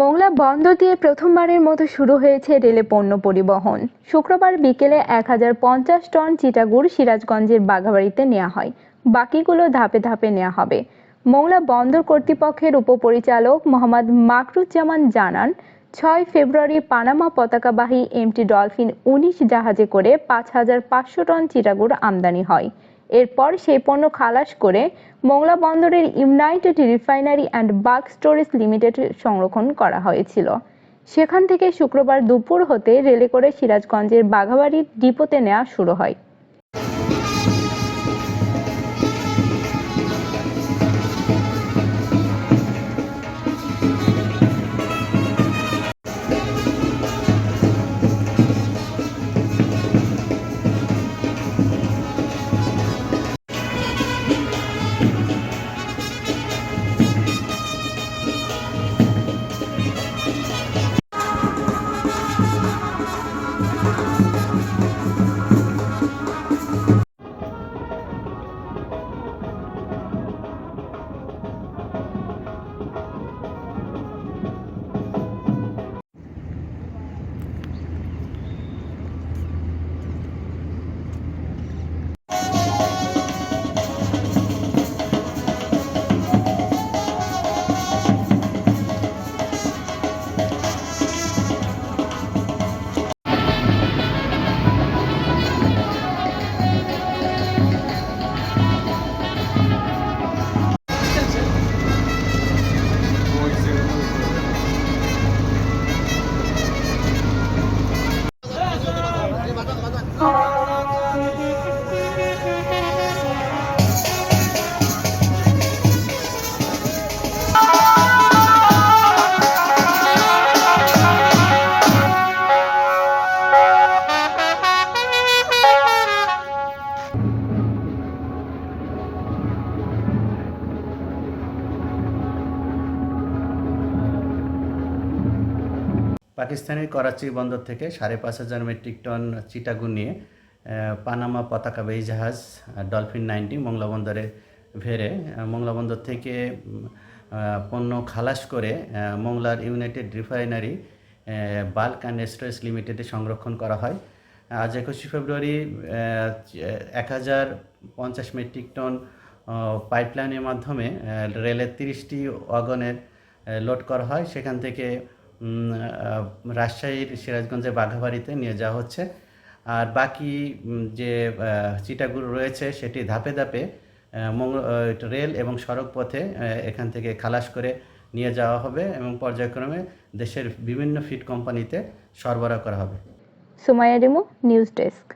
মোংলা বন্দর দিয়ে প্রথমবারের মতো শুরু হয়েছে রেলে পণ্য পরিবহন। শুক্রবার বিকেলে এক হাজার পঞ্চাশ টন চিটাগুড় সিরাজগঞ্জের বাঘাবাড়িতে নেওয়া হয়। বাকিগুলো ধাপে ধাপে নেওয়া হবে। মোংলা বন্দর কর্তৃপক্ষের উপপরিচালক মোহাম্মদ মাকরুজ্জামান জানান, ছয় ফেব্রুয়ারি পানামা পতাকাবাহী এমটি ডলফিন উনিশ জাহাজে করে পাঁচ হাজার পাঁচশো টন চিটাগুড় আমদানি হয়। এরপর সেই পণ্য খালাস করে মোংলা বন্দরের united refinery and bulk storage limited সংরক্ষণ করা হয়েছিল। সেখান থেকে শুক্রবার দুপুর হতে রেলে করে সিরাজগঞ্জের বাঘাবাড়ির ডিপোতে নেওয়া শুরু হয়। পাকিস্তানের করাচি বন্দর থেকে সাড়ে পাঁচ হাজার মেট্রিক টন চিটাগুন নিয়ে পানামা পতাকাবাহী জাহাজ ডলফিন নাইনটি মংলা বন্দরে ভেড়ে থেকে পণ্য খালাস করে মংলার united refinery bulk and storage লিমিটেডে সংরক্ষণ করা হয়। আজ একুশে ফেব্রুয়ারি এক হাজার পঞ্চাশ মেট্রিক টন পাইপলাইনের মাধ্যমে রেলের তিরিশটি ওয়াগনের লোড করা হয়। সেখান থেকে রাজশাহীর সিরাজগঞ্জের বাঘাবাড়িতে নিয়ে যাওয়া হচ্ছে। আর বাকি যে চিটাগুলো রয়েছে সেটি ধাপে ধাপে রেল এবং সড়ক পথে এখান থেকে খালাস করে নিয়ে যাওয়া হবে এবং পর্যায়ক্রমে দেশের বিভিন্ন ফিড কোম্পানিতে সরবরাহ করা হবে। Sumaiya Rimu, news desk.